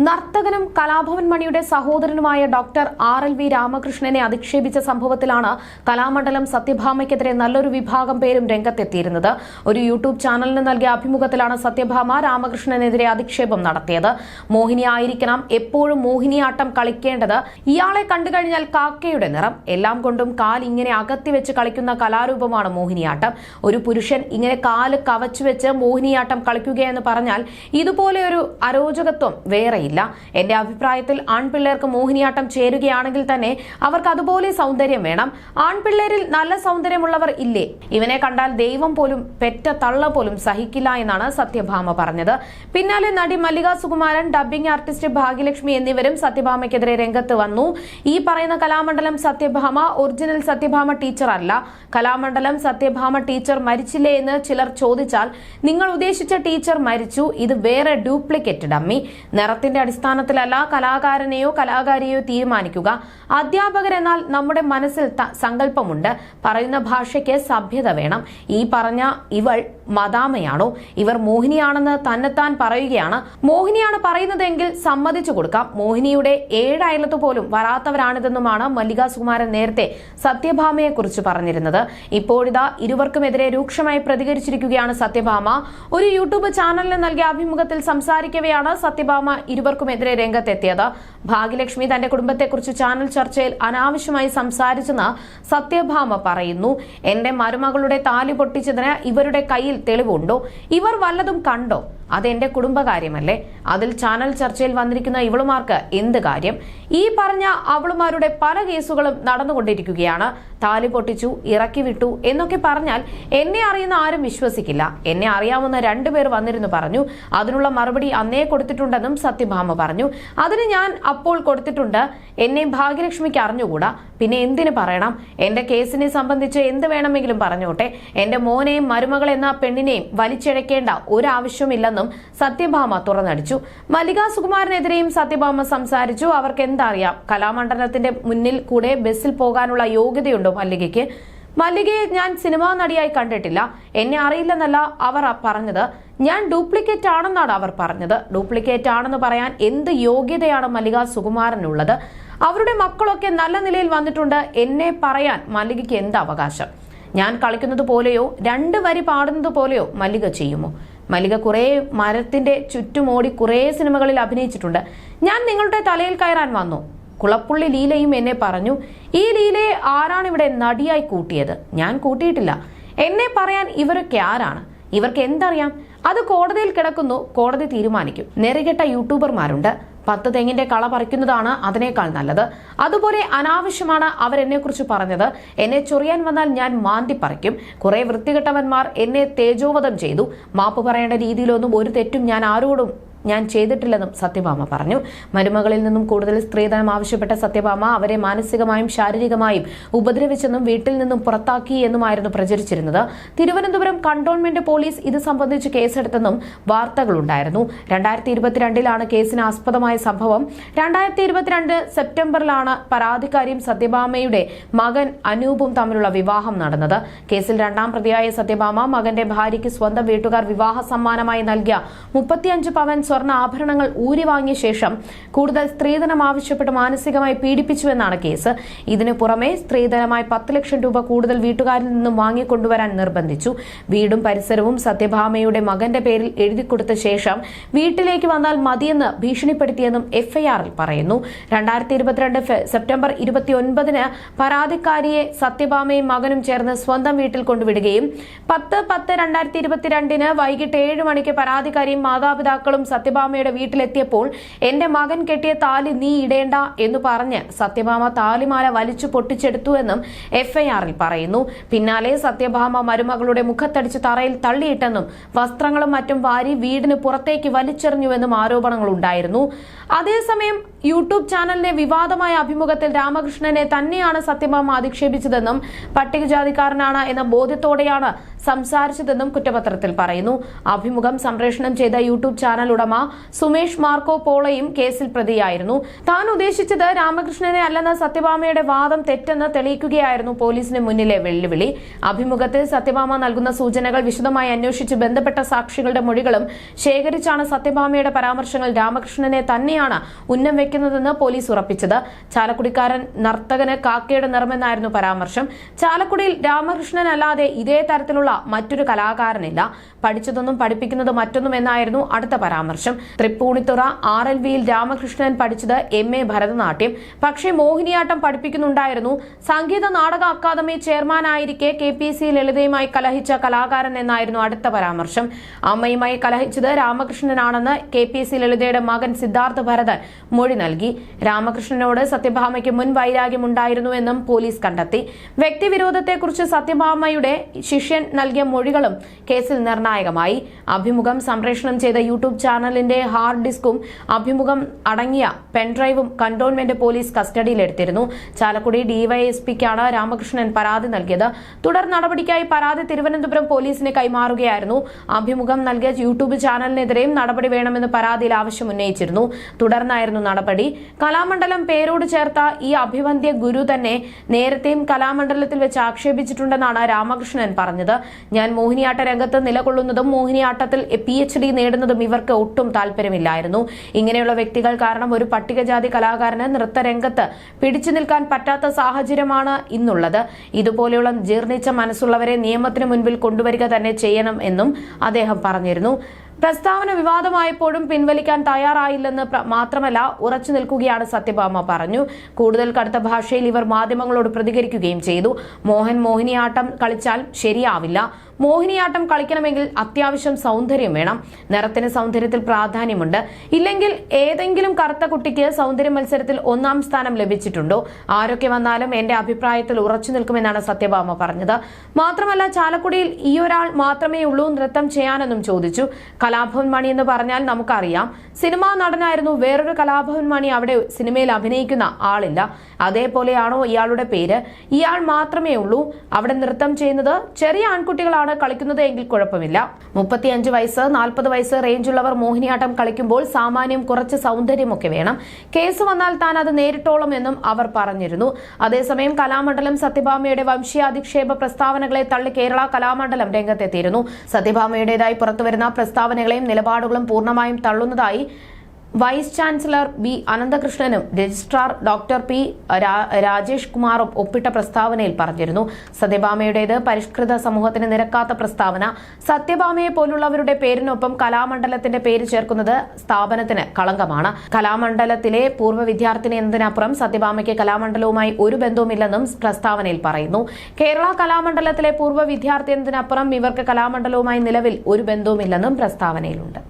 നർത്തകനും കലാഭവൻ മണിയുടെ സഹോദരനുമായ doctor R L V രാമകൃഷ്ണനെ അധിക്ഷേപിച്ച സംഭവത്തിലാണ് കലാമണ്ഡലം സത്യഭാമയ്ക്കെതിരെ നല്ലൊരു വിഭാഗം പേരും രംഗത്തെത്തിയിരുന്നത്. ഒരു യൂട്യൂബ് ചാനലിന് നൽകിയ അഭിമുഖത്തിലാണ് സത്യഭാമ രാമകൃഷ്ണനെതിരെ അധിക്ഷേപം നടത്തിയത്. മോഹിനി ആയിരിക്കണം എപ്പോഴും മോഹിനിയാട്ടം കളിക്കേണ്ടത് ഇയാളെ കണ്ടുകഴിഞ്ഞാൽ കാക്കയുടെ നിറം. എല്ലാം കൊണ്ടും കാൽ ഇങ്ങനെ അകത്തി വെച്ച് കളിക്കുന്ന കലാരൂപമാണ് മോഹിനിയാട്ടം. ഒരു പുരുഷൻ ഇങ്ങനെ കാൽ കവച്ചുവെച്ച് മോഹിനിയാട്ടം കളിക്കുകയെന്ന് പറഞ്ഞാൽ ഇതുപോലെ ഒരു അരോചകത്വം വേറെയില്ല എന്റെ അഭിപ്രായത്തിൽ ആൺപിള്ളേർക്ക് മോഹിനിയാട്ടം ചേരുകയാണെങ്കിൽ തന്നെ അവർക്ക് അതുപോലെ സൗന്ദര്യം വേണം. ആൺപിള്ളേരിൽ നല്ല സൗന്ദര്യമുള്ളവർ ഇല്ലേ? ഇവനെ കണ്ടാൽ ദൈവം പോലും പെറ്റ തള്ള പോലും സഹിക്കില്ല എന്നാണ് സത്യഭാമ പറഞ്ഞത്. പിന്നാലെ നടി മല്ലിക സുകുമാരൻ ഡബ്ബിംഗ് ആർട്ടിസ്റ്റ് ഭാഗ്യലക്ഷ്മി എന്നിവരും സത്യഭാമയ്ക്കെതിരെ രംഗത്ത് വന്നു. ഈ പറയുന്ന കലാമണ്ഡലം സത്യഭാമ ഒറിജിനൽ സത്യഭാമ ടീച്ചർ അല്ല. കലാമണ്ഡലം സത്യഭാമ ടീച്ചർ മരിച്ചില്ലേ എന്ന് ചിലർ ചോദിച്ചാൽ നിങ്ങൾ ഉദ്ദേശിച്ച ടീച്ചർ മരിച്ചു ഇത് വേറെ ഡ്യൂപ്ലിക്കേറ്റ് ഡമ്മി. നിറത്തിന്റെ അടിസ്ഥാനത്തിലല്ല കലാകാരനെയോ കലാകാരിയെയോ തീരുമാനിക്കുക. അധ്യാപകർ എന്നാൽ നമ്മുടെ മനസ്സിൽ സങ്കല്പമുണ്ട്. പറയുന്ന ഭാഷയ്ക്ക് സഭ്യത വേണം. ഈ പറഞ്ഞ ഇവൾ മദാമയാണോ? ഇവർ മോഹിനിയാണെന്ന് തന്നെത്താൻ പറയുകയാണ്. മോഹിനിയാണ് പറയുന്നതെങ്കിൽ സമ്മതിച്ചു കൊടുക്കാം. മോഹിനിയുടെ ഏഴ് അയലത്ത് പോലും വരാത്തവരാണിതെന്നുമാണ് മല്ലിക സുകുമാരൻ നേരത്തെ സത്യഭാമയെ കുറിച്ച് പറഞ്ഞിരുന്നത്. ഇപ്പോഴിതാ ഇരുവർക്കുമെതിരെ രൂക്ഷമായി പ്രതികരിച്ചിരിക്കുകയാണ് സത്യഭാമ. ഒരു യൂട്യൂബ് ചാനലിന് നൽകിയ അഭിമുഖത്തിൽ സംസാരിക്കവെയാണ് സത്യഭാമ ഇരുവർക്കുമെതിരെ രംഗത്തെത്തിയത്. ഭാഗ്യലക്ഷ്മി തന്റെ കുടുംബത്തെക്കുറിച്ച് ചാനൽ ചർച്ചയിൽ അനാവശ്യമായി സംസാരിച്ചെന്ന് സത്യഭാമ പറയുന്നു. എന്റെ മരുമകളുടെ താലി പൊട്ടിച്ചതിന് ഇവരുടെ കയ്യിൽ തെളിവുണ്ടോ? ഇവർ വല്ലതും കണ്ടോ? അതെന്റെ കുടുംബകാര്യമല്ലേ? അതിൽ ചാനൽ ചർച്ചയിൽ വന്നിരിക്കുന്ന ഇവളുമാർക്ക് എന്ത് കാര്യം? ഈ പറഞ്ഞ അവളുമാരുടെ പല കേസുകളും നടന്നുകൊണ്ടിരിക്കുകയാണ്. താലി പൊട്ടിച്ചു ഇറക്കി വിട്ടു എന്നൊക്കെ പറഞ്ഞാൽ എന്നെ അറിയുന്ന ആരും വിശ്വസിക്കില്ല. എന്നെ അറിയാവുന്ന രണ്ടുപേർ വന്നിരുന്നു പറഞ്ഞു അതിനുള്ള മറുപടി അന്നേ കൊടുത്തിട്ടുണ്ടെന്നും സത്യഭാമ പറഞ്ഞു. അതിന് ഞാൻ അപ്പോൾ കൊടുത്തിട്ടുണ്ട്. എന്നെ ഭാഗ്യലക്ഷ്മിക്ക് അറിഞ്ഞുകൂടാ? പിന്നെ എന്തിന് പറയണം? എന്റെ കേസിനെ സംബന്ധിച്ച് എന്ത് വേണമെങ്കിലും പറഞ്ഞോട്ടെ. എന്റെ മോനെയും മരുമകൾ എന്ന പെണ്ണിനെയും വലിച്ചിഴക്കേണ്ട ഒരാവശ്യമില്ലെന്നും സത്യഭാമ തുറന്നടിച്ചു. മല്ലിക സുകുമാരനെതിരെയും സത്യഭാമ സംസാരിച്ചു. അവർക്ക് എന്തറിയാം? കലാമണ്ഡലത്തിന്റെ മുന്നിൽ കൂടെ ബസ്സിൽ പോകാനുള്ള യോഗ്യതയുണ്ടോ മല്ലികയ്ക്ക്? മല്ലികയെ ഞാൻ സിനിമാ നടിയായി കണ്ടിട്ടില്ല. എന്നെ അറിയില്ലെന്നല്ല അവർ പറഞ്ഞത്. ഞാൻ ഡ്യൂപ്ലിക്കേറ്റ് ആണെന്നാണ് അവർ പറഞ്ഞത്. ഡ്യൂപ്ലിക്കേറ്റ് ആണെന്ന് പറയാൻ എന്ത് യോഗ്യതയാണ് മല്ലിക സുകുമാരനുള്ളത്? അവരുടെ മക്കളൊക്കെ നല്ല നിലയിൽ വന്നിട്ടുണ്ട്. എന്നെ പറയാൻ മല്ലികയ്ക്ക് എന്ത് അവകാശം? ഞാൻ കളിക്കുന്നത് പോലെയോ രണ്ട് വരി പാടുന്നത് പോലെയോ മല്ലിക ചെയ്യുമോ? മല്ലിക കുറേ മരത്തിന്റെ ചുറ്റുമോടി കുറേ സിനിമകളിൽ അഭിനയിച്ചിട്ടുണ്ട്. ഞാൻ നിങ്ങളുടെ തലയിൽ കയറാൻ വന്നു. കുളപ്പുള്ളി ലീലയും എന്നെ പറഞ്ഞു ഈ ലീലയെ ആരാണ് ഇവിടെ നടിയായി കൂട്ടിയത്? ഞാൻ കൂട്ടിയിട്ടില്ല. എന്നെ പറയാൻ ഇവരൊക്കെ ആരാണ്? ഇവർക്ക് എന്തറിയാം? അത് കോടതിയിൽ കിടക്കുന്നു. കോടതി തീരുമാനിക്കും. നെറികെട്ട യൂട്യൂബർമാരുണ്ട്. പത്ത് തെങ്ങിന്റെ കള പറിക്കുന്നതാണ് അതിനേക്കാൾ നല്ലത്. അതുപോലെ അനാവശ്യമാണ് അവരെന്നെ കുറിച്ച് പറഞ്ഞത്. എന്നെ ചൊറിയാൻ വന്നാൽ ഞാൻ മാന്തി പറിക്കും. കുറെ വൃത്തികെട്ടവന്മാർ എന്നെ തേജോവധം ചെയ്തു. മാപ്പ് പറയേണ്ട രീതിയിലൊന്നും ഒരു തെറ്റും ഞാൻ ആരോടും ഞാൻ ചെയ്തിട്ടില്ലെന്നും സത്യഭാമ പറഞ്ഞു. മരുമകളിൽ നിന്നും കൂടുതൽ സ്ത്രീധനം ആവശ്യപ്പെട്ട സത്യഭാമ അവരെ മാനസികമായും ശാരീരികമായും ഉപദ്രവിച്ചെന്നും വീട്ടിൽ നിന്നും പുറത്താക്കി എന്നുമായിരുന്നു പ്രചരിച്ചിരുന്നത്. തിരുവനന്തപുരം കണ്ടോൺമെന്റ് പോലീസ് ഇത് സംബന്ധിച്ച് കേസെടുത്തെന്നും വാർത്തകളുണ്ടായിരുന്നു. രണ്ടായിരത്തി ഇരുപത്തിരണ്ടിലാണ് കേസിന് ആസ്പദമായ സംഭവം. രണ്ടായിരത്തി ഇരുപത്തിരണ്ട് സെപ്റ്റംബറിലാണ് പരാതിക്കാരിയും സത്യഭാമയുടെ മകൻ അനൂപും തമ്മിലുള്ള വിവാഹം നടന്നത്. കേസിൽ രണ്ടാം പ്രതിയായ സത്യഭാമ മകന്റെ ഭാര്യയ്ക്ക് സ്വന്തം വീട്ടുകാർ വിവാഹ സമ്മാനമായി നൽകിയ മുപ്പത്തിയഞ്ച് പവൻ സ്വർണ ആഭരണങ്ങൾ ഊരി വാങ്ങിയ ശേഷം കൂടുതൽ സ്ത്രീധനം ആവശ്യപ്പെട്ട് മാനസികമായി പീഡിപ്പിച്ചുവെന്നാണ് കേസ്. ഇതിനു പുറമെ സ്ത്രീധനമായി പത്ത് ലക്ഷം രൂപ കൂടുതൽ വീട്ടുകാരിൽ നിന്നും വാങ്ങിക്കൊണ്ടുവരാൻ നിർബന്ധിച്ചു. വീടും പരിസരവും സത്യഭാമയുടെ മകന്റെ പേരിൽ എഴുതി കൊടുത്ത ശേഷം വീട്ടിലേക്ക് വന്നാൽ മതിയെന്ന് ഭീഷണിപ്പെടുത്തിയെന്നും എഫ്ഐആറിൽ പറയുന്നു. രണ്ടായിരത്തി ഇരുപത്തിരണ്ട് സെപ്റ്റംബർ ഇരുപത്തിയൊൻപതിന് പരാതിക്കാരിയെ സത്യഭാമയും മകനും ചേർന്ന് സ്വന്തം വീട്ടിൽ കൊണ്ടുവിടുകയും പത്ത് പത്ത് രണ്ടായിരത്തി ഇരുപത്തിരണ്ടിന് വൈകിട്ട് ഏഴ് മണിക്ക് പരാതിക്കാരിയും മാതാപിതാക്കളും സത്യഭാമയുടെ വീട്ടിലെത്തിയപ്പോൾ എന്റെ മകൻ കെട്ടിയ താലി നീ ഇടേണ്ട എന്ന് പറഞ്ഞ് സത്യഭാമ താലിമാല വലിച്ചു പൊട്ടിച്ചെടുത്തു എന്നും എഫ്ഐആറിൽ പറയുന്നു. പിന്നാലെ സത്യഭാമ മരുമകളുടെ മുഖത്തടിച്ച് തറയിൽ തള്ളിയിട്ടെന്നും വസ്ത്രങ്ങളും മറ്റും വാരി വീടിന് പുറത്തേക്ക് വലിച്ചെറിഞ്ഞുവെന്നും ആരോപണങ്ങളുണ്ടായിരുന്നു. അതേസമയം യൂട്യൂബ് ചാനലിനെ വിവാദമായ അഭിമുഖത്തിൽ രാമകൃഷ്ണനെ തന്നെയാണ് സത്യഭാമ അധിക്ഷേപിച്ചതെന്നും പട്ടികജാതിക്കാരനാണ് എന്ന ബോധ്യത്തോടെയാണ് സംസാരിച്ചതെന്നും കുറ്റപത്രത്തിൽ പറയുന്നു. അഭിമുഖം സംപ്രേഷണം ചെയ്ത യൂട്യൂബ് ചാനൽ ഉടമ സുമേഷ് മാർക്കോ പോളയും കേസിൽ പ്രതിയായിരുന്നു. താൻ ഉദ്ദേശിച്ചത് രാമകൃഷ്ണനെ അല്ലെന്ന സത്യഭാമയുടെ വാദം തെറ്റെന്ന് തെളിയിക്കുകയായിരുന്നു പോലീസിന് മുന്നിലെ വെല്ലുവിളി. അഭിമുഖത്തിൽ സത്യഭാമ നൽകുന്ന സൂചനകൾ വിശദമായി അന്വേഷിച്ച് ബന്ധപ്പെട്ട സാക്ഷികളുടെ മൊഴികളും ശേഖരിച്ചാണ് സത്യഭാമയുടെ പരാമർശങ്ങൾ രാമകൃഷ്ണനെ തന്നെയാണ് ഉന്നം വെക്കുന്നതെന്ന് പോലീസ് ഉറപ്പിച്ചത്. ചാലക്കുടിക്കാരൻ നർത്തകന് കാക്കയുടെ നിറമെന്നായിരുന്നു പരാമർശം. ചാലക്കുടിയിൽ രാമകൃഷ്ണൻ അല്ലാതെ ഇതേ തരത്തിലുള്ള മറ്റൊരു കലാകാരനില്ല. പഠിച്ചതൊന്നും പഠിപ്പിക്കുന്നത് മറ്റൊന്നും എന്നായിരുന്നു അടുത്ത പരാമർശം. തൃപ്പൂണിത്തുറ ആർ എൽ വിയിൽ രാമകൃഷ്ണൻ പഠിച്ചത് എം എ ഭരതനാട്യം. പക്ഷേ മോഹിനിയാട്ടം പഠിപ്പിക്കുന്നുണ്ടായിരുന്നു. സംഗീത നാടക അക്കാദമി ചെയർമാനായിരിക്കെ കെ പി സി ലളിതയുമായി കലഹിച്ച കലാകാരൻ എന്നായിരുന്നു അടുത്ത പരാമർശം. അമ്മയുമായി കലഹിച്ചത് രാമകൃഷ്ണനാണെന്ന് കെ പി സി ലളിതയുടെ മകൻ സിദ്ധാർത്ഥ ഭരതൻ മൊഴി നൽകി. രാമകൃഷ്ണനോട് സത്യഭാമയ്ക്ക് മുൻ വൈരാഗ്യമുണ്ടായിരുന്നുവെന്നും പോലീസ് കണ്ടെത്തി. വ്യക്തിവിരോധത്തെക്കുറിച്ച് സത്യഭാമയുടെ ശിഷ്യൻ നൽകിയ മൊഴികളും കേസിൽ നിർണായകമായി. അഭിമുഖം സംപ്രേഷണം ചെയ്ത യൂട്യൂബ് ചാനലിന്റെ ഹാർഡ് ഡിസ്കും അഭിമുഖം അടങ്ങിയ പെൻഡ്രൈവും കന്റോൺമെന്റ് പോലീസ് കസ്റ്റഡിയിലെടുത്തിരുന്നു. ചാലക്കുടി ഡിവൈഎസ്പിക്കാണ് രാമകൃഷ്ണൻ പരാതി നൽകിയത്. തുടർ നടപടിക്കായി പരാതി തിരുവനന്തപുരം പോലീസിന് കൈമാറുകയായിരുന്നു. അഭിമുഖം നൽകിയ യൂട്യൂബ് ചാനലിനെതിരെയും നടപടി വേണമെന്ന് പരാതിയിൽ ആവശ്യം ഉന്നയിച്ചിരുന്നു. തുടർന്നായിരുന്നു നടപടി. കലാമണ്ഡലം പേരോട് ചേർത്ത ഈ അഭിവന്ദ്യ ഗുരു തന്നെ നേരത്തെയും കലാമണ്ഡലത്തിൽ വെച്ച് ആക്ഷേപിച്ചിട്ടുണ്ടെന്നാണ് രാമകൃഷ്ണൻ പറഞ്ഞത്. ഞാൻ മോഹിനിയാട്ട രംഗത്ത് നിലകൊള്ളുന്നതും മോഹിനിയാട്ടത്തിൽ പി എച്ച് ഡി നേടുന്നതും ഇവർക്ക് ഒട്ടും താല്പര്യമില്ലായിരുന്നു. ഇങ്ങനെയുള്ള വ്യക്തികൾ കാരണം ഒരു പട്ടികജാതി കലാകാരന് നൃത്തരംഗത്ത് പിടിച്ചു നിൽക്കാൻ പറ്റാത്ത സാഹചര്യമാണ് ഇന്നുള്ളത്. ഇതുപോലെയുള്ള ജീർണിച്ച മനസ്സുള്ളവരെ നിയമത്തിന് മുൻപിൽ കൊണ്ടുവരിക തന്നെ ചെയ്യണം എന്നും അദ്ദേഹം പറഞ്ഞിരുന്നു. പ്രസ്താവന വിവാദമായപ്പോഴും പിൻവലിക്കാൻ തയ്യാറായില്ലെന്ന് മാത്രമല്ല ഉറച്ചു നിൽക്കുകയാണ് സത്യഭാമ പറഞ്ഞു. കൂടുതൽ കടുത്ത ഭാഷയിൽ ഇവർ മാധ്യമങ്ങളോട് പ്രതികരിക്കുകയും ചെയ്തു. മോഹൻ മോഹിനിയാട്ടം കളിച്ചാൽ ശരിയാവില്ല. മോഹിനിയാട്ടം കളിക്കണമെങ്കിൽ അത്യാവശ്യം സൗന്ദര്യം വേണം. നിറത്തിന് സൗന്ദര്യത്തിൽ പ്രാധാന്യമുണ്ട്. ഇല്ലെങ്കിൽ ഏതെങ്കിലും കറുത്ത കുട്ടിക്ക് സൗന്ദര്യ മത്സരത്തിൽ ഒന്നാം സ്ഥാനം ലഭിച്ചിട്ടുണ്ടോ? ആരൊക്കെ വന്നാലും എന്റെ അഭിപ്രായത്തിൽ ഉറച്ചു നിൽക്കുമെന്നാണ് സത്യഭാമ പറഞ്ഞത്. മാത്രമല്ല ചാലക്കുടിയിൽ ഈ ഒരാൾ മാത്രമേ ഉള്ളൂ നൃത്തം ചെയ്യാനെന്നും ചോദിച്ചു. കലാഭവൻ മണി എന്ന് പറഞ്ഞാൽ നമുക്കറിയാം. സിനിമാ നടനായിരുന്നു. വേറൊരു കലാഭവൻ മണി അവിടെ സിനിമയിൽ അഭിനയിക്കുന്ന ആളില്ല. അതേപോലെയാണോ ഇയാളുടെ പേര്? ഇയാൾ മാത്രമേ ഉള്ളൂ. അവിടെ നൃത്തം ചെയ്യുന്നത് ചെറിയ ആൺകുട്ടികളാണ്. കളിക്കുന്നത് എങ്കിൽ കുഴപ്പമില്ല. മുപ്പത്തിയഞ്ച് വയസ്സ് നാൽപ്പത് വയസ്സ് റേഞ്ചുള്ളവർ മോഹിനിയാട്ടം കളിക്കുമ്പോൾ സാമാന്യം കുറച്ച് സൗന്ദര്യമൊക്കെ വേണം. കേസ് വന്നാൽ താൻ അത് നേരിട്ടോളം എന്നും അവർ പറഞ്ഞിരുന്നു. അതേസമയം കലാമണ്ഡലം സത്യഭാമയുടെ വംശീയാധിക്ഷേപ പ്രസ്താവനകളെ തള്ളി കേരള കലാമണ്ഡലം രംഗത്തെത്തിയിരുന്നു. സത്യഭാമയുടേതായി പുറത്തുവരുന്ന പ്രസ്താവനകളെയും നിലപാടുകളും പൂർണമായും തള്ളുന്നതായി വൈസ് ചാൻസലർ ബി അനന്തകൃഷ്ണനും രജിസ്ട്രാർ ഡോക്ടർ പി രാജേഷ് കുമാറും ഒപ്പിട്ട പ്രസ്താവനയിൽ പറഞ്ഞിരുന്നു. സത്യഭാമയുടേത് പരിഷ്കൃത സമൂഹത്തിന് നിരക്കാത്ത പ്രസ്താവന. സത്യഭാമയെ പോലുള്ളവരുടെ പേരിനൊപ്പം കലാമണ്ഡലത്തിന്റെ പേര് ചേർക്കുന്നത് സ്ഥാപനത്തിന് കളങ്കമാണ്. കലാമണ്ഡലത്തിലെ പൂർവ വിദ്യാർത്ഥിനി എന്നതിനപ്പുറം സത്യഭാമയ്ക്ക് കലാമണ്ഡലവുമായി ഒരു ബന്ധവുമില്ലെന്നും പ്രസ്താവനയിൽ പറയുന്നു. കേരള കലാമണ്ഡലത്തിലെ പൂർവ വിദ്യാർത്ഥി എന്നതിനപ്പുറം ഇവർക്ക് കലാമണ്ഡലവുമായി നിലവിൽ ഒരു ബന്ധവുമില്ലെന്നും പ്രസ്താവനയിലുണ്ട്.